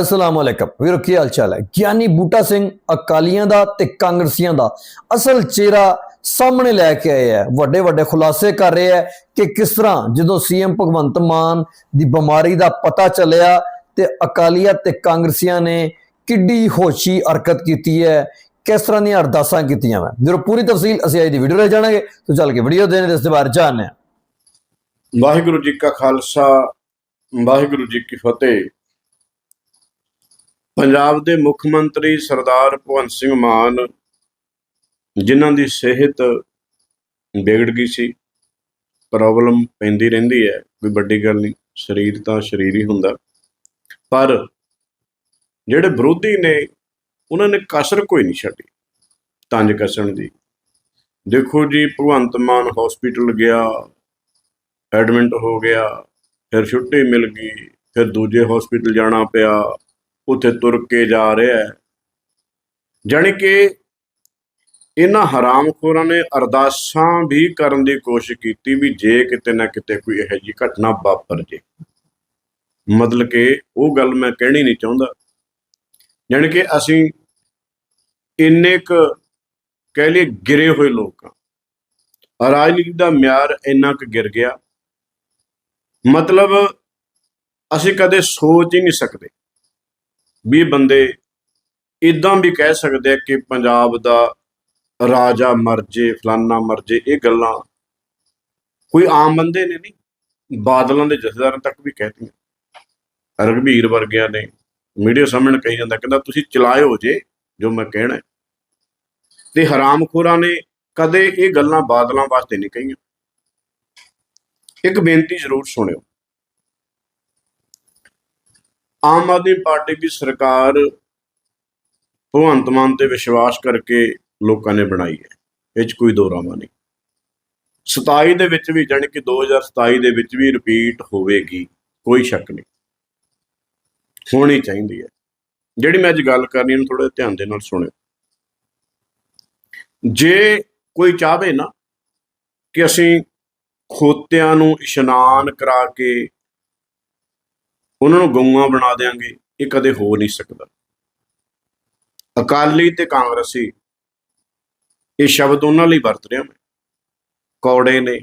ਅਸਲਾਮ ਅਲੈਕਮ। ਵੀਰੋ, ਕੀ ਹਾਲ ਚਾਲ ਹੈ? ਗਿਆਨੀ ਬੂਟਾ ਸਿੰਘ ਅਕਾਲੀਆਂ ਦਾ ਤੇ ਕਾਂਗਰਸੀਆਂ ਦਾ ਅਸਲ ਚਿਹਰਾ ਸਾਹਮਣੇ ਲੈ ਕੇ ਆਏ ਹੈ। ਵੱਡੇ ਵੱਡੇ ਖੁਲਾਸੇ ਕਰ ਰਹੇ ਹੈ ਕਿ ਕਿਸ ਤਰ੍ਹਾਂ ਜਦੋਂ ਸੀਐਮ ਭਗਵੰਤ ਮਾਨ ਦੀ ਬਿਮਾਰੀ ਦਾ ਪਤਾ ਚੱਲਿਆ ਤੇ ਅਕਾਲੀਆਂ ਤੇ ਕਾਂਗਰਸੀਆਂ ਨੇ ਕਿੱਡੀ ਹੋਸ਼ੀ ਹਰਕਤ ਕੀਤੀ ਹੈ, ਕਿਸ ਤਰ੍ਹਾਂ ਦੀਆਂ ਅਰਦਾਸਾਂ ਕੀਤੀਆਂ ਵਾ? ਵੀਰੋ, ਪੂਰੀ ਤਫਸੀਲ ਅਸੀਂ ਅੱਜ ਦੀ ਵੀਡੀਓ ਲੈ ਜਾਣਾਂਗੇ, ਤਾਂ ਚੱਲ ਕੇ ਵੀਡੀਓ ਦੇ ਇਸ ਦੇ ਬਾਰੇ ਜਾਣਦੇ ਹਾਂ। ਵਾਹਿਗੁਰੂ ਜੀ ਕਾ ਖਾਲਸਾ, ਵਾਹਿਗੁਰੂ ਜੀ ਕੀ ਫਤਿਹ। ਪੰਜਾਬ ਦੇ ਮੁੱਖ ਮੰਤਰੀ ਸਰਦਾਰ ਭਗਵੰਤ ਸਿੰਘ ਮਾਨ, ਜਿਨ੍ਹਾਂ ਦੀ ਸਿਹਤ ਵਿਗੜ ਗਈ ਸੀ, ਪ੍ਰੋਬਲਮ ਪੈਂਦੀ ਰਹਿੰਦੀ ਹੈ ਕੋਈ ਵੱਡੀ ਗੱਲ ਨਹੀਂ, ਸਰੀਰ ਤਾਂ ਸਰੀਰ ਹੀ ਹੁੰਦਾ। ਪਰ ਜਿਹੜੇ ਵਿਰੋਧੀ ਨੇ, ਉਹਨਾਂ ਨੇ ਕਸਰ ਕੋਈ ਨਹੀਂ ਛੱਡੀ, ਤੰਜ ਕਸਣ ਦੀ। ਦੇਖੋ ਜੀ, ਭਗਵੰਤ ਮਾਨ ਹਸਪੀਟਲ ਗਿਆ ਐਡਮਿਟ ਹੋ ਗਿਆ, ਫਿਰ ਛੁੱਟੀ ਮਿਲ ਗਈ, ਫਿਰ ਦੂਜੇ ਹਸਪੀਟਲ ਜਾਣਾ ਪਿਆ। ਉੱਥੇ ਤੁਰ ਕੇ ਜਾ ਰਿਹਾ ਹੈ। ਜਾਣੀ ਕਿ ਇਹਨਾਂ ਹਰਾਮਖੋਰਾਂ ਨੇ ਅਰਦਾਸਾਂ ਵੀ ਕਰਨ ਦੀ ਕੋਸ਼ਿਸ਼ ਕੀਤੀ ਵੀ ਜੇ ਕਿਤੇ ਨਾ ਕਿਤੇ ਕੋਈ ਇਹੋ ਜਿਹੀ ਘਟਨਾ ਵਾਪਰ ਜੇ। ਮਤਲਬ ਕਿ ਉਹ ਗੱਲ ਮੈਂ ਕਹਿਣੀ ਨਹੀਂ ਚਾਹੁੰਦਾ। ਜਾਣੀ ਕਿ ਅਸੀਂ ਇੰਨੇ ਕੁ ਕਹਿ ਲਈਏ ਗਿਰੇ ਹੋਏ ਲੋਕ ਹਾਂ। ਰਾਜਨੀਤੀ ਦਾ ਮਿਆਰ ਇੰਨਾ ਕੁ ਗਿਰ ਗਿਆ। ਮਤਲਬ ਅਸੀਂ ਕਦੇ ਸੋਚ ਹੀ ਨਹੀਂ ਸਕਦੇ। ਵੀ ਬੰਦੇ ਇਦਾਂ ਵੀ ਕਹਿ ਸਕਦੇ ਆ ਕਿ ਪੰਜਾਬ ਦਾ ਰਾਜਾ ਮਰਜੇ ਫਲਾਨਾ ਮਰਜੇ ਇਹ ਗੱਲਾਂ ਕੋਈ ਆਮ ਬੰਦੇ ਨੇ ਨਹੀਂ, ਬਾਦਲਾਂ ਦੇ ਜਥੇਦਾਰਾਂ ਤੱਕ ਵੀ ਕਹਿਤੀਆਂ। ਰਘਬੀਰ ਵਰਗਿਆਂ ਨੇ ਮੀਡੀਆ ਸਾਹਮਣੇ ਕਹੀ ਜਾਂਦਾ, ਕਹਿੰਦਾ ਤੁਸੀਂ ਚਲਾਇਓ ਜੇ, ਜੋ ਮੈਂ ਕਹਿਣਾ। ਤੇ ਹਰਾਮਖੋਰਾਂ ਨੇ ਕਦੇ ਇਹ ਗੱਲਾਂ ਬਾਦਲਾਂ ਵਾਸਤੇ ਨਹੀਂ ਕਹੀਆਂ। ਇੱਕ ਬੇਨਤੀ ਜ਼ਰੂਰ ਸੁਣਿਓ। ਆਮ ਆਦਮੀ ਪਾਰਟੀ ਦੀ ਸਰਕਾਰ ਭਗਵੰਤ ਮਾਨ ਤੇ ਵਿਸ਼ਵਾਸ ਕਰਕੇ ਲੋਕਾਂ ਨੇ ਬਣਾਈ ਹੈ। ਇਹ 'ਚ ਕੋਈ ਦੋ ਰਾਵਾਂ ਨਹੀਂ। 27 ਦੇ ਵਿੱਚ ਵੀ, ਜਾਣੀ ਕਿ 2027 ਦੇ ਵਿੱਚ ਵੀ ਰਿਪੀਟ ਹੋਵੇਗੀ, ਕੋਈ ਸ਼ੱਕ ਨਹੀਂ। ਹੋਣੀ ਚਾਹੀਦੀ ਹੈ। ਜਿਹੜੀ ਮੈਂ ਅੱਜ ਗੱਲ ਕਰਨੀ, ਇਹਨੂੰ ਥੋੜਾ ਧਿਆਨ ਦੇ ਨਾਲ ਸੁਣਿਓ। ਜੇ ਕੋਈ ਚਾਹਵੇ ਨਾ ਕਿ ਅਸੀਂ ਖੋਤਿਆਂ ਨੂੰ ਇਸ਼ਨਾਨ ਕਰਾ ਕੇ ਉਹਨਾਂ ਨੂੰ ਗਊਆਂ ਬਣਾ ਦੇਾਂਗੇ ਇਹ ਕਦੇ ਹੋ ਨਹੀਂ ਸਕਦਾ। ਅਕਾਲੀ ਤੇ ਕਾਂਗਰਸੀ, ਇਹ ਸ਼ਬਦ ਉਹਨਾਂ ਲਈ ਵਰਤ ਰਿਹਾ ਮੈਂ। ਕੌੜੇ ਨੇ,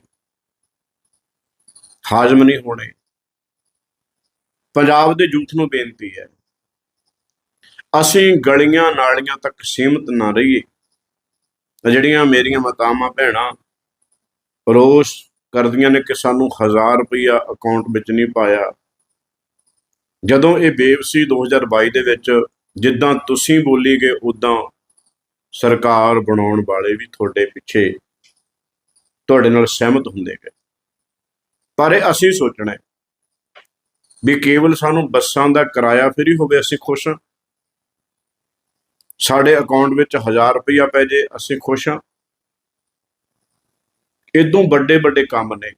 ਹਾਜ਼ਮ ਨਹੀਂ ਹੋਣੇ। ਪੰਜਾਬ ਦੇ ਯੂਥ ਨੂੰ ਬੇਨਤੀ ਹੈ, ਅਸੀਂ ਗਲੀਆਂ ਨਾਲੀਆਂ ਤੱਕ ਸੀਮਤ ਨਾ ਰਹੀਏ। ਜਿਹੜੀਆਂ ਮੇਰੀਆਂ ਮਾਤਾਵਾਂ ਭੈਣਾਂ, ਰੋਸ ਕਰਦੀਆਂ ਨੇ ਕਿ ਸਾਨੂੰ 1000 ਰੁਪਇਆ ਅਕਾਊਂਟ ਵਿੱਚ ਨਹੀਂ ਪਾਇਆ। ਜਦੋਂ ਇਹ ਬੇਵਸੀ 2022 ਦੇ ਵਿੱਚ, ਜਿੱਦਾਂ ਤੁਸੀਂ ਬੋਲੀ ਗਏ, ਉਦਾਂ ਸਰਕਾਰ ਬਣਾਉਣ ਵਾਲੇ ਵੀ ਤੁਹਾਡੇ ਪਿੱਛੇ ਤੁਹਾਡੇ ਨਾਲ ਸਹਿਮਤ ਹੁੰਦੇ ਗਏ। ਪਰ ਇਹ ਅਸੀਂ ਸੋਚਣਾ ਵੀ ਕੇਵਲ ਸਾਨੂੰ ਬੱਸਾਂ ਦਾ ਕਿਰਾਇਆ ਫਰੀ ਹੋਵੇ, ਅਸੀਂ ਖੁਸ਼ ਹਾਂ। ਸਾਡੇ ਅਕਾਊਂਟ ਵਿੱਚ 1000 ਰੁਪਇਆ ਪੈ ਜੇ, ਅਸੀਂ ਖੁਸ਼ ਹਾਂ। ਇਦੋਂ ਵੱਡੇ ਵੱਡੇ ਕੰਮ ਨੇ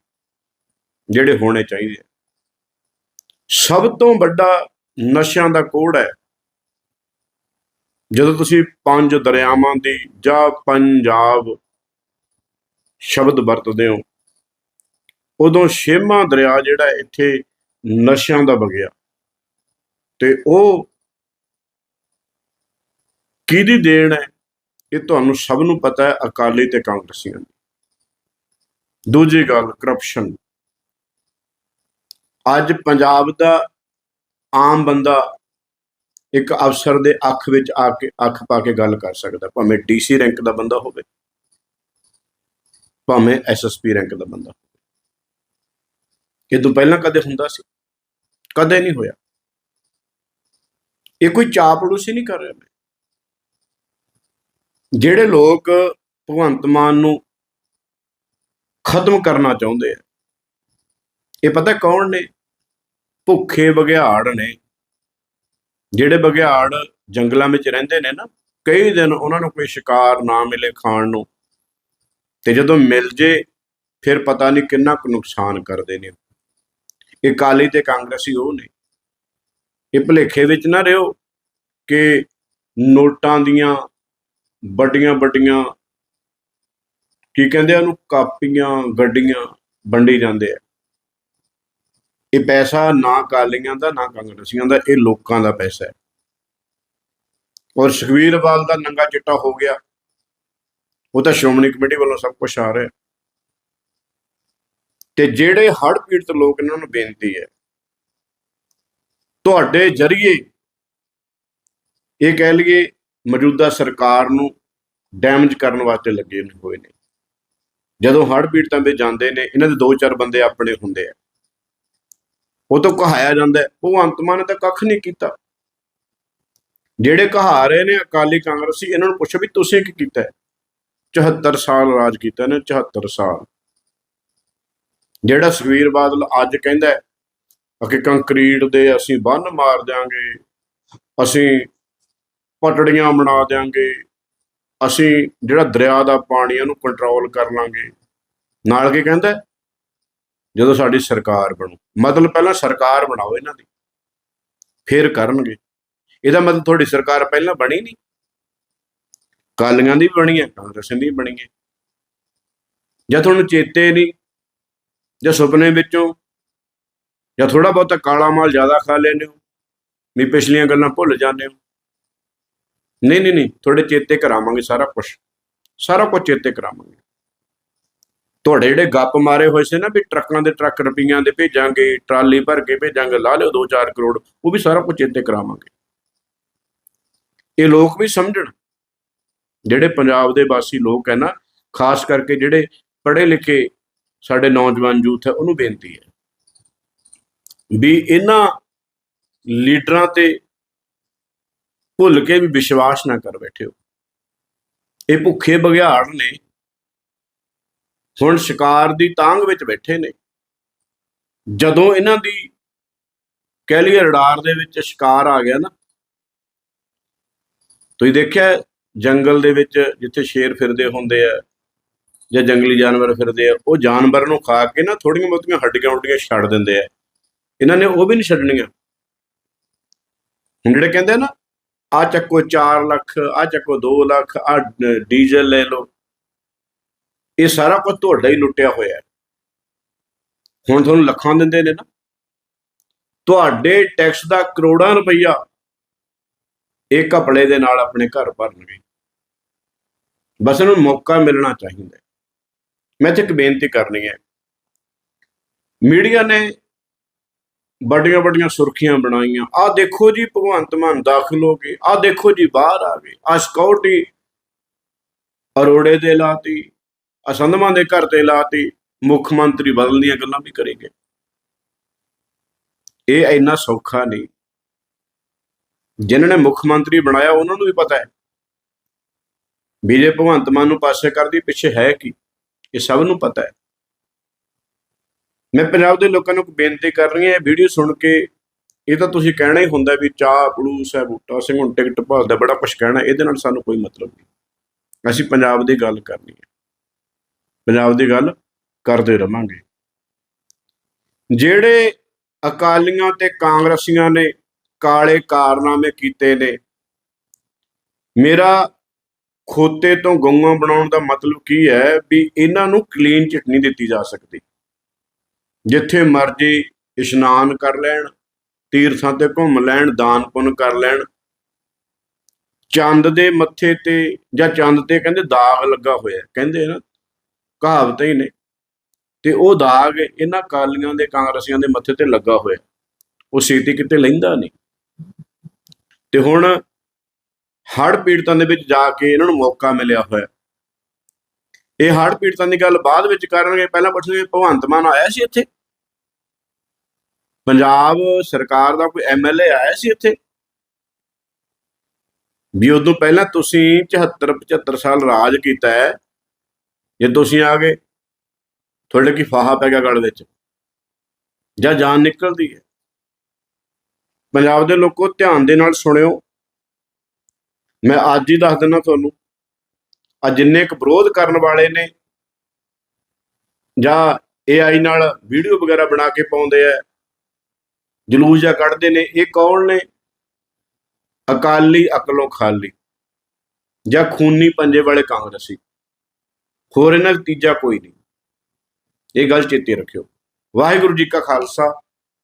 ਜਿਹੜੇ ਹੋਣੇ ਚਾਹੀਦੇ ਆ। ਸਭ ਤੋਂ ਵੱਡਾ ਨਸ਼ਿਆਂ ਦਾ ਕੋੜ ਹੈ। ਜਦੋਂ ਤੁਸੀਂ ਪੰਜ ਦਰਿਆਵਾਂ ਦੀ ਜਾਂ ਪੰਜਾਬ ਸ਼ਬਦ ਵਰਤਦੇ ਹੋ, ਉਦੋਂ ਛੇਵਾਂ ਦਰਿਆ ਜਿਹੜਾ ਇੱਥੇ ਨਸ਼ਿਆਂ ਦਾ ਵਗਿਆ। ਤੇ ਉਹ ਕਿਹਦੀ ਦੇਣ ਹੈ, ਇਹ ਤੁਹਾਨੂੰ ਸਭ ਨੂੰ ਪਤਾ ਹੈ ਅਕਾਲੀ ਤੇ ਕਾਂਗਰਸੀਆਂ ਦੀ। ਦੂਜੀ ਗੱਲ ਕਰਪਸ਼ਨ ਅੱਜ ਪੰਜਾਬ ਦਾ ਆਮ ਬੰਦਾ ਇੱਕ ਅਫਸਰ ਦੇ ਅੱਖ ਵਿੱਚ ਆ ਕੇ ਅੱਖ ਪਾ ਕੇ ਗੱਲ ਕਰ ਸਕਦਾ, ਭਾਵੇਂ ਡੀਸੀ ਰੈਂਕ ਦਾ ਬੰਦਾ ਹੋਵੇ, ਭਾਵੇਂ ਐਸਐਸਪੀ ਰੈਂਕ ਦਾ ਬੰਦਾ ਹੋਵੇ। ਇਹ ਤੋਂ ਪਹਿਲਾਂ ਕਦੇ ਹੁੰਦਾ ਸੀ? ਕਦੇ ਨਹੀਂ ਹੋਇਆ। ਇਹ ਕੋਈ ਚਾਪੜੂਸੀ ਨਹੀਂ ਕਰ ਰਿਹਾ ਮੈਂ। ਜਿਹੜੇ ਲੋਕ ਭਗਵੰਤ ਮਾਨ ਨੂੰ ਖਤਮ ਕਰਨਾ ਚਾਹੁੰਦੇ ਆ, ਇਹ ਪਤਾ ਕੌਣ ਨੇ? ਭੁੱਖੇ ਬਘਿਆੜ ਨੇ। ਜਿਹੜੇ ਬਘਿਆੜ ਜੰਗਲਾਂ ਵਿੱਚ ਰਹਿੰਦੇ ਨੇ ਨਾ, ਕਈ ਦਿਨ ਉਹਨਾਂ ਨੂੰ ਕੋਈ ਸ਼ਿਕਾਰ ਨਾ ਮਿਲੇ ਖਾਣ ਨੂੰ। ਤੇ ਜਦੋਂ ਮਿਲ ਜੇ, ਫਿਰ ਪਤਾ ਨਹੀਂ ਕਿੰਨਾ ਕੁ ਨੁਕਸਾਨ ਕਰਦੇ ਨੇ। ਇਹ ਕਾਲੀ ਤੇ ਕਾਂਗਰਸੀ ਉਹ ਨੇ। ਇਹ ਭਲੇਖੇ ਵਿੱਚ ਨਾ ਰਿਓ ਕਿ ਨੋਟਾਂ ਦੀਆਂ ਵੱਡੀਆਂ ਵੱਡੀਆਂ, ਕੀ ਕਹਿੰਦੇ ਆ ਉਹਨੂੰ, ਕਾਪੀਆਂ, ਗੱਡੀਆਂ ਵੰਡੀ ਜਾਂਦੇ ਆ। ਇਹ ਪੈਸਾ ਨਾ ਕਾਲੀਆਂ ਦਾ, ਨਾ ਕਾਂਗਰਸੀਆਂ ਦਾ, ਇਹ ਲੋਕਾਂ ਦਾ ਪੈਸਾ ਹੈ। ਔਰ ਸੁਖਵੀਰਵਾਲ ਦਾ ਨੰਗਾ ਚਿੱਟਾ ਹੋ ਗਿਆ। ਉਹ ਤਾਂ ਸ਼੍ਰੋਮਣੀ ਕਮੇਟੀ ਵੱਲੋਂ ਸਭ ਕੁਝ ਆ ਰਿਹਾ ਤੇ ਜਿਹੜੇ ਹੜ੍ਹ ਪੀੜਤ ਲੋਕ ਇਹਨਾਂ ਨੂੰ ਬੇਨਤੀ ਹੈ, ਤੁਹਾਡੇ ਜਰੀਏ ਇਹ ਕਹਿ ਲਈਏ ਮੌਜੂਦਾ ਸਰਕਾਰ ਨੂੰ ਡੈਮੇਜ ਕਰਨ ਵਾਸਤੇ ਲੱਗੇ ਹੋਏ ਨੇ। ਜਦੋਂ ਹੜ੍ਹ ਪੀੜਤਾਂ ਦੇ ਜਾਂਦੇ ਨੇ, ਇਹਨਾਂ ਦੇ ਦੋ ਚਾਰ ਬੰਦੇ ਆਪਣੇ ਹੁੰਦੇ ਆ। ਉਹ ਤੋਂ ਕਹਾਇਆ ਜਾਂਦਾ ਹੈ, ਭਗਵੰਤ ਮਾਨ ਨੇ ਤਾਂ ਕੱਖ ਨਹੀਂ ਕੀਤਾ। ਜਿਹੜੇ ਕਹਾ ਰਹੇ ਨੇ ਅਕਾਲੀ ਕਾਂਗਰਸੀ ਇਹਨਾਂ ਨੂੰ ਪੁੱਛੋ ਵੀ ਤੁਸੀਂ ਕੀ ਕੀਤਾ ਹੈ। 74 ਸਾਲ ਰਾਜ ਕੀਤਾ ਨੇ 74 ਸਾਲ। ਜਿਹੜਾ ਸੁਖਬੀਰ ਬਾਦਲ ਅੱਜ ਕਹਿੰਦਾ ਕਿ ਕੰਕਰੀਟ ਦੇ ਅਸੀਂ ਬੰਨ ਮਾਰ ਦਿਆਂਗੇ ਅਸੀਂ ਪਟੜੀਆਂ ਬਣਾ ਦਿਆਂਗੇ ਅਸੀਂ ਜਿਹੜਾ ਦਰਿਆ ਦਾ ਪਾਣੀ ਉਹਨੂੰ ਕੰਟਰੋਲ ਕਰ ਲਾਂਗੇ। ਨਾਲ ਕੀ ਕਹਿੰਦਾ ਜਦੋਂ ਸਾਡੀ ਸਰਕਾਰ ਬਣੂ, ਮਤਲਬ ਪਹਿਲਾਂ ਸਰਕਾਰ ਬਣਾਓ ਇਹਨਾਂ ਦੀ, ਫਿਰ ਕਰਨਗੇ। ਇਹਦਾ ਮਤਲਬ ਤੁਹਾਡੀ ਸਰਕਾਰ ਪਹਿਲਾਂ ਬਣੀ ਨਹੀਂ। ਕਾਲੀਆਂ ਦੀ ਵੀ ਬਣੀ ਹੈ ਕਾਂਗਰਸ ਦੀ ਵੀ ਬਣੀ ਹੈ। ਜਾਂ ਤੁਹਾਨੂੰ ਚੇਤੇ ਨਹੀਂ, ਜਾਂ ਸੁਪਨੇ ਵਿੱਚੋਂ, ਜਾਂ ਥੋੜਾ ਬਹੁਤਾ ਕਾਲਾ ਮਾਲ ਜ਼ਿਆਦਾ ਖਾ ਲੈਂਦੇ ਹੋ, ਵੀ ਪਿਛਲੀਆਂ ਗੱਲਾਂ ਭੁੱਲ ਜਾਂਦੇ ਹੋ। ਨਹੀਂ ਨਹੀਂ ਨਹੀਂ, ਤੁਹਾਡੇ ਚੇਤੇ ਕਰਾਵਾਂਗੇ ਸਾਰਾ ਕੁਝ ਸਾਰਾ ਕੁਝ ਚੇਤੇ ਕਰਾਵਾਂਗੇ। ਤੁਹਾਡੇ ਜਿਹੜੇ ਗੱਪ ਮਾਰੇ ਹੋਏ ਸੀ ਨਾ ਵੀ ਟਰੱਕਾਂ ਦੇ ਟਰੱਕ ਰੁਪਈਆਂ ਦੇ ਭੇਜਾਂਗੇ, ਟਰਾਲੀ ਭਰ ਕੇ ਭੇਜਾਂਗੇ, ਲਾ ਲਿਓ 2-4 ਕਰੋੜ, ਉਹ ਵੀ ਸਾਰਾ ਕੁਝ ਇੱਥੇ ਕਰਾਵਾਂਗੇ। ਇਹ ਲੋਕ ਵੀ ਸਮਝਣ। ਜਿਹੜੇ ਪੰਜਾਬ ਦੇ ਵਾਸੀ ਲੋਕ ਹੈ ਨਾ, ਖਾਸ ਕਰਕੇ ਜਿਹੜੇ ਪੜ੍ਹੇ ਲਿਖੇ ਸਾਡੇ ਨੌਜਵਾਨ ਯੂਥ ਹੈ, ਉਹਨੂੰ ਬੇਨਤੀ ਹੈ ਵੀ ਇਹਨਾਂ ਲੀਡਰਾਂ ਤੇ ਭੁੱਲ ਕੇ ਵੀ ਵਿਸ਼ਵਾਸ ਨਾ ਕਰ ਬੈਠਿਓ ਇਹ ਭੁੱਖੇ ਬਘਿਆੜ ਨੇ ਹੁਣ ਸ਼ਿਕਾਰ ਦੀ ਤਾਂਗ ਵਿੱਚ ਬੈਠੇ ਨੇ। ਜਦੋਂ ਇਹਨਾਂ ਦੀ ਕਹਿ ਲਈਏ ਰਡਾਰ ਦੇ ਵਿੱਚ ਸ਼ਿਕਾਰ ਆ ਗਿਆ ਨਾ, ਤੁਸੀਂ ਦੇਖਿਆ ਜੰਗਲ ਦੇ ਵਿੱਚ ਜਿੱਥੇ ਸ਼ੇਰ ਫਿਰਦੇ ਹੁੰਦੇ ਆ ਜਾਂ ਜੰਗਲੀ ਜਾਨਵਰ ਫਿਰਦੇ ਆ, ਉਹ ਜਾਨਵਰ ਨੂੰ ਖਾ ਕੇ ਨਾ ਥੋੜੀਆਂ ਬਹੁਤੀਆਂ ਹੱਡੀਆਂ ਉੱਡੀਆਂ ਛੱਡ ਦਿੰਦੇ ਆ। ਇਹਨਾਂ ਨੇ ਉਹ ਵੀ ਨਹੀਂ ਛੱਡਣੀਆਂ। ਹੁਣ ਜਿਹੜੇ ਕਹਿੰਦੇ ਨਾ ਆ ਚੱਕੋ 4 ਲੱਖ ਆ ਚੱਕੋ 2 ਲੱਖ ਆ ਡੀਜ਼ਲ ਲੈ ਲਓ। ਇਹ ਸਾਰਾ ਕੁਝ ਤੁਹਾਡਾ ਹੀ ਲੁੱਟਿਆ ਹੋਇਆ ਹੈ। ਹੁਣ ਤੁਹਾਨੂੰ ਲੱਖਾਂ ਦਿੰਦੇ ਨੇ ਨਾ। ਤੁਹਾਡੇ ਟੈਕਸ ਦਾ ਕਰੋੜਾਂ ਰੁਪਈਆ ਇਹ ਕਪੜੇ ਦੇ ਨਾਲ ਆਪਣੇ ਘਰ ਭਰਨਗੇ। ਬਸ ਇਹਨੂੰ ਮੌਕਾ ਮਿਲਣਾ ਚਾਹੀਦਾ ਮੈਂ ਇੱਥੇ ਇੱਕ ਬੇਨਤੀ ਕਰਨੀ ਹੈ। ਮੀਡੀਆ ਨੇ ਵੱਡੀਆਂ ਵੱਡੀਆਂ ਸੁਰਖੀਆਂ ਬਣਾਈਆਂ। ਆਹ ਦੇਖੋ ਜੀ ਭਗਵੰਤ ਮਾਨ ਦਾਖਲ ਹੋ ਗਏ। ਆਹ ਦੇਖੋ ਜੀ ਬਾਹਰ ਆ ਗਏ। ਆਹ ਸਿਕਿਉਰਿਟੀ ਅਰੋੜੇ ਦੇ ਲਾਤੀ। ਅਸੰਧਵਾਂ ਦੇ ਘਰ ਤੇ ਲਾਤੀ ਮੁੱਖ ਮੰਤਰੀ ਬਦਲਣ ਦੀਆਂ ਗੱਲਾਂ ਵੀ ਕਰੇਗੇ। ਇਹ ਇੰਨਾ ਸੌਖਾ ਨਹੀਂ। ਜਿਨ੍ਹਾਂ ਨੇ ਮੁੱਖ ਮੰਤਰੀ ਬਣਾਇਆ, ਉਹਨਾਂ ਨੂੰ ਵੀ ਪਤਾ ਹੈ। ਵੀ ਜੇ ਭਗਵੰਤ ਮਾਨ ਨੂੰ ਪਾਸੇ ਕਰਦੀ ਪਿੱਛੇ ਹੈ ਕੀ? ਇਹ ਸਭ ਨੂੰ ਪਤਾ ਹੈ। ਮੈਂ ਪੰਜਾਬ ਦੇ ਲੋਕਾਂ ਨੂੰ ਬੇਨਤੀ ਕਰ ਰਹੀ ਹਾਂ, ਇਹ ਵੀਡੀਓ ਸੁਣ ਕੇ ਇਹ ਤਾਂ ਤੁਸੀਂ ਕਹਿਣਾ ਹੀ ਹੁੰਦਾ ਵੀ ਚਾਹ ਪਲੂਸ ਹੈ ਬੂਟਾ ਸਿੰਘ ਹੁਣ ਟਿਕਟ ਭਾਲਦਾ ਬੜਾ ਕੁਝ ਕਹਿਣਾ, ਇਹਦੇ ਨਾਲ ਸਾਨੂੰ ਕੋਈ ਮਤਲਬ ਨਹੀਂ। ਅਸੀਂ ਪੰਜਾਬ ਦੀ ਗੱਲ ਕਰਨੀ ਹੈ। ਪੰਜਾਬ ਦੀ ਗੱਲ ਕਰਦੇ ਰਵਾਂਗੇ। ਜਿਹੜੇ ਅਕਾਲੀਆਂ ਤੇ ਕਾਂਗਰਸੀਆਂ ਨੇ ਕਾਲੇ ਕਾਰਨਾਮੇ ਕੀਤੇ ਨੇ, ਮੇਰਾ ਖੋਤੇ ਤੋਂ ਗਊਆਂ ਬਣਾਉਣ ਦਾ ਮਤਲਬ ਕੀ ਹੈ ਵੀ ਇਹਨਾਂ ਨੂੰ ਕਲੀਨ ਚਿੱਟ ਨਹੀਂ ਦਿੱਤੀ ਜਾ ਸਕਦੀ। ਜਿੱਥੇ ਮਰਜ਼ੀ ਇਸ਼ਨਾਨ ਕਰ ਲੈਣ, ਤੀਰਥਾਂ ਤੇ ਘੁੰਮ ਲੈਣ, ਦਾਨ ਪੁੰਨ ਕਰ ਲੈਣ। ਚੰਦ ਦੇ ਮੱਥੇ ਤੇ ਜਾਂ ਚੰਦ ਤੇ ਕਹਿੰਦੇ ਦਾਗ ਲੱਗਾ ਹੋਇਆ, ਕਹਿੰਦੇ ਨਾ ਕਹਾਵਤਾਂ ਹੀ ਨੇ ਤੇ ਉਹ ਦਾਗ ਇਹਨਾਂ ਕਾਲੀਆਂ ਦੇ, ਕਾਂਗਰਸੀਆਂ ਦੇ ਮੱਥੇ ਤੇ ਲੱਗਾ ਹੋਇਆ। ਉਹ ਛੇਤੀ ਕਿਤੇ ਲੈਂਦਾ ਨਹੀਂ। ਤੇ ਹੁਣ ਹੜ੍ਹ ਪੀੜਤਾਂ ਦੇ ਵਿੱਚ ਜਾ ਕੇ ਇਹਨਾਂ ਨੂੰ ਮੌਕਾ ਮਿਲਿਆ ਹੋਇਆ। ਇਹ ਹੜ੍ਹ ਪੀੜਤਾਂ ਦੀ ਗੱਲ ਬਾਅਦ ਵਿੱਚ ਕਰਨਗੇ। ਪਹਿਲਾਂ ਪੁੱਛਣਗੇ, ਭਗਵੰਤ ਮਾਨ ਆਇਆ ਸੀ ਇੱਥੇ? ਪੰਜਾਬ ਸਰਕਾਰ ਦਾ ਕੋਈ ਐਮਐਲਏ ਆਇਆ ਸੀ ਇੱਥੇ? ਵੀ ਉਦੋਂ ਪਹਿਲਾਂ ਤੁਸੀਂ 74 75 ਸਾਲ ਰਾਜ ਕੀਤਾ ਹੈ। ਜੇ ਤੁਸੀਂ ਆ ਗਏ, ਤੁਹਾਡੇ ਕੀ ਫਾਹਾ ਪੈ ਗਿਆ ਗਲ ਵਿੱਚ? ਜਾਂ ਜਾਨ ਨਿਕਲਦੀ ਹੈ? ਪੰਜਾਬ ਦੇ ਲੋਕੋ, ਧਿਆਨ ਦੇ ਨਾਲ ਸੁਣਿਓ। ਮੈਂ ਅੱਜ ਹੀ ਦੱਸ ਦਿੰਦਾ ਤੁਹਾਨੂੰ ਆ ਜਿੰਨੇ ਕੁ ਵਿਰੋਧ ਕਰਨ ਵਾਲੇ ਨੇ, ਜਾਂ AI ਨਾਲ ਵੀਡੀਓ ਵਗੈਰਾ ਬਣਾ ਕੇ ਪਾਉਂਦੇ ਆ, ਜਲੂਸ ਜਾਂ ਕੱਢਦੇ ਨੇ, ਇਹ ਕੌਣ ਨੇ? ਅਕਾਲੀ, ਅਕਲੋਂ ਖਾਲੀ, ਜਾਂ ਖੂਨੀ ਪੰਜੇ ਵਾਲੇ ਕਾਂਗਰਸੀ। ਹੋਰ ਇਹਨਾਂ ਦਾ ਤੀਜਾ ਕੋਈ ਨਹੀਂ। ਇਹ ਗੱਲ ਚੇਤੇ ਰੱਖਿਓ। ਵਾਹਿਗੁਰੂ ਜੀ ਕਾ ਖਾਲਸਾ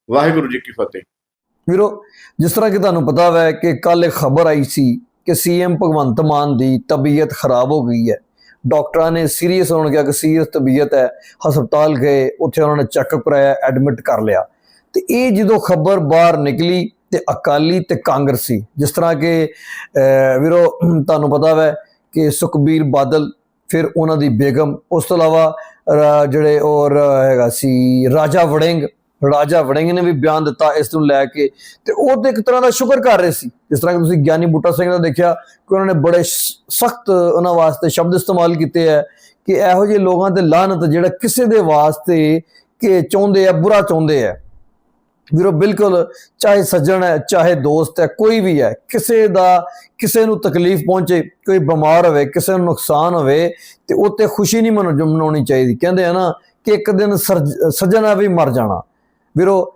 ਵਾਹਿਗੁਰੂ ਜੀ ਕੀ ਫਤਿਹ। ਵੀਰੋ ਜਿਸ ਤਰ੍ਹਾਂ ਕਿ ਤੁਹਾਨੂੰ ਪਤਾ ਹੈ ਕਿ ਕੱਲ ਇੱਕ ਖਬਰ ਆਈ ਸੀ ਕਿ ਸੀਐਮ ਭਗਵੰਤ ਮਾਨ ਦੀ ਤਬੀਅਤ ਖਰਾਬ ਹੋ ਗਈ ਹੈ। ਡਾਕਟਰਾਂ ਨੇ ਸੀਰੀਅਸ ਹੋਣ ਕਿਹਾ ਕਿ ਸੀਰੀਅਸ ਤਬੀਅਤ ਹੈ ਹਸਪਤਾਲ ਗਏ ਉੱਥੇ ਉਹਨਾਂ ਨੇ ਚੈੱਕਅਪ ਕਰਾਇਆ ਐਡਮਿਟ ਕਰ ਲਿਆ। ਤੇ ਇਹ ਜਦੋਂ ਖਬਰ ਬਾਹਰ ਨਿਕਲੀ ਤੇ ਅਕਾਲੀ ਤੇ ਕਾਂਗਰਸੀ ਜਿਸ ਤਰ੍ਹਾਂ ਕਿ ਅਹ, ਵੀਰੋ ਤੁਹਾਨੂੰ ਪਤਾ ਹੈ ਕਿ ਸੁਖਬੀਰ ਬਾਦਲ ਫਿਰ ਉਹਨਾਂ ਦੀ ਬੇਗਮ, ਉਸ ਤੋਂ ਇਲਾਵਾ ਜਿਹੜੇ ਔਰ ਹੈਗਾ ਸੀ ਰਾਜਾ ਵੜਿੰਗ ਰਾਜਾ ਵੜਿੰਗ ਨੇ ਵੀ ਬਿਆਨ ਦਿੱਤਾ ਇਸ ਨੂੰ ਲੈ ਕੇ, ਤੇ ਉਹ ਤੇ ਇੱਕ ਤਰ੍ਹਾਂ ਦਾ ਸ਼ੁਕਰ ਕਰ ਰਹੇ ਸੀ। ਜਿਸ ਤਰ੍ਹਾਂ ਕਿ ਤੁਸੀਂ ਗਿਆਨੀ ਬੂਟਾ ਸਿੰਘ ਦਾ ਦੇਖਿਆ ਕਿ ਉਹਨਾਂ ਨੇ ਬੜੇ ਸਖਤ ਉਹਨਾਂ ਵਾਸਤੇ ਸ਼ਬਦ ਇਸਤੇਮਾਲ ਕੀਤੇ ਹੈ ਕਿ ਇਹੋ ਜਿਹੇ ਲੋਕਾਂ ਤੇ ਲਾਹਨਤ ਜਿਹੜਾ ਕਿਸੇ ਦੇ ਵਾਸਤੇ ਕਿ ਚਾਹੁੰਦੇ ਆ, ਬੁਰਾ ਚਾਹੁੰਦੇ ਆ। ਵੀਰੋ, ਬਿਲਕੁਲ ਚਾਹੇ ਸੱਜਣ ਹੈ, ਚਾਹੇ ਦੋਸਤ ਹੈ, ਕੋਈ ਵੀ ਹੈ, ਕਿਸੇ ਦਾ, ਕਿਸੇ ਨੂੰ ਤਕਲੀਫ ਪਹੁੰਚੇ, ਕੋਈ ਬਿਮਾਰ ਹੋਵੇ, ਕਿਸੇ ਨੂੰ ਨੁਕਸਾਨ ਹੋਵੇ, ਤੇ ਉਹ ਤੇ ਖੁਸ਼ੀ ਨਹੀਂ ਮਨੋ- ਮਨਾਉਣੀ ਚਾਹੀਦੀ। ਕਹਿੰਦੇ ਆ ਨਾ ਕਿ ਇੱਕ ਦਿਨ ਸਰਜ- ਸੱਜਣਾ ਵੀ ਮਰ ਜਾਣਾ। ਵੀਰੋ,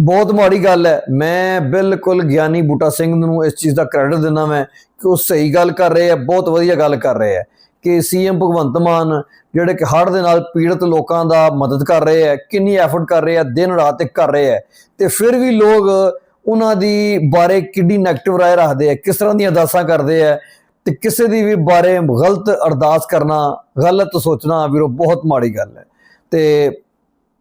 ਬਹੁਤ ਮਾੜੀ ਗੱਲ ਹੈ। ਮੈਂ ਬਿਲਕੁਲ ਗਿਆਨੀ ਬੂਟਾ ਸਿੰਘ ਨੂੰ ਇਸ ਚੀਜ਼ ਦਾ ਕ੍ਰੈਡਿਟ ਦਿੰਦਾ ਮੈਂ ਕਿ ਉਹ ਸਹੀ ਗੱਲ ਕਰ ਰਹੇ ਆ ਬਹੁਤ ਵਧੀਆ ਗੱਲ ਕਰ ਰਹੇ ਆ ਕਿ ਸੀਐਮ ਭਗਵੰਤ ਮਾਨ ਜਿਹੜੇ ਕਿ ਹੜ੍ਹ ਦੇ ਨਾਲ ਪੀੜਤ ਲੋਕਾਂ ਦਾ ਮਦਦ ਕਰ ਰਹੇ ਹੈ, ਕਿੰਨੀ ਐਫਰਟ ਕਰ ਰਹੇ ਹੈ, ਦਿਨ ਰਾਤ ਇੱਕ ਕਰ ਰਹੇ ਹੈ ਤੇ ਫਿਰ ਵੀ ਲੋਕ ਉਹਨਾਂ ਦੀ ਬਾਰੇ ਕਿੰਨੀ 네ਗੇਟਿਵ ਰਾਏ ਰੱਖਦੇ ਹੈ, ਕਿਸ ਤਰ੍ਹਾਂ ਦੀਆਂ ਅਰਦਾਸਾਂ ਕਰਦੇ ਹੈ ਤੇ ਕਿਸੇ ਦੀ ਵੀ ਬਾਰੇ ਗਲਤ ਅਰਦਾਸ ਕਰਨਾ, ਗਲਤ ਸੋਚਣਾ ਵੀਰੋ ਬਹੁਤ ਮਾੜੀ ਗੱਲ ਹੈ। ਤੇ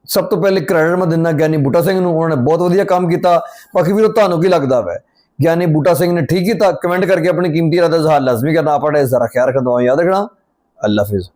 ਸਭ ਤੋਂ ਪਹਿਲੇ ਕ੍ਰੈਡਿਟ ਮੈਂ ਦਿੰਦਾ ਗਿਆਨੀ ਬੂਟਾ ਸਿੰਘ ਨੂੰ, ਉਹਨਾਂ ਨੇ ਬਹੁਤ ਵਧੀਆ ਕੰਮ ਕੀਤਾ। ਬਾਕੀ ਵੀਰੋ ਤੁਹਾਨੂੰ ਕੀ ਲੱਗਦਾ ਵੈ? ਗਿਆਨੀ ਬੂਟਾ ਸਿੰਘ ਨੇ ਠੀਕ ਕੀਤਾ, ਕਮੈਂਟ ਕਰਕੇ ਆਪਣੀ ਕੀਮਤੀ ਰਾਏ ਦਾ ਇਜ਼ਹਾਰ ਲਾਜ਼ਮੀ ਕਰਨਾ ਆਪਣਾ ਇਸ ਦਾ ਖਿਆਲ ਰੱਖਣਾ ਦੁਆ ਯਾਦ ਰੱਖਣਾ? ਅੱਲਾ ਹਾਫਿਜ਼।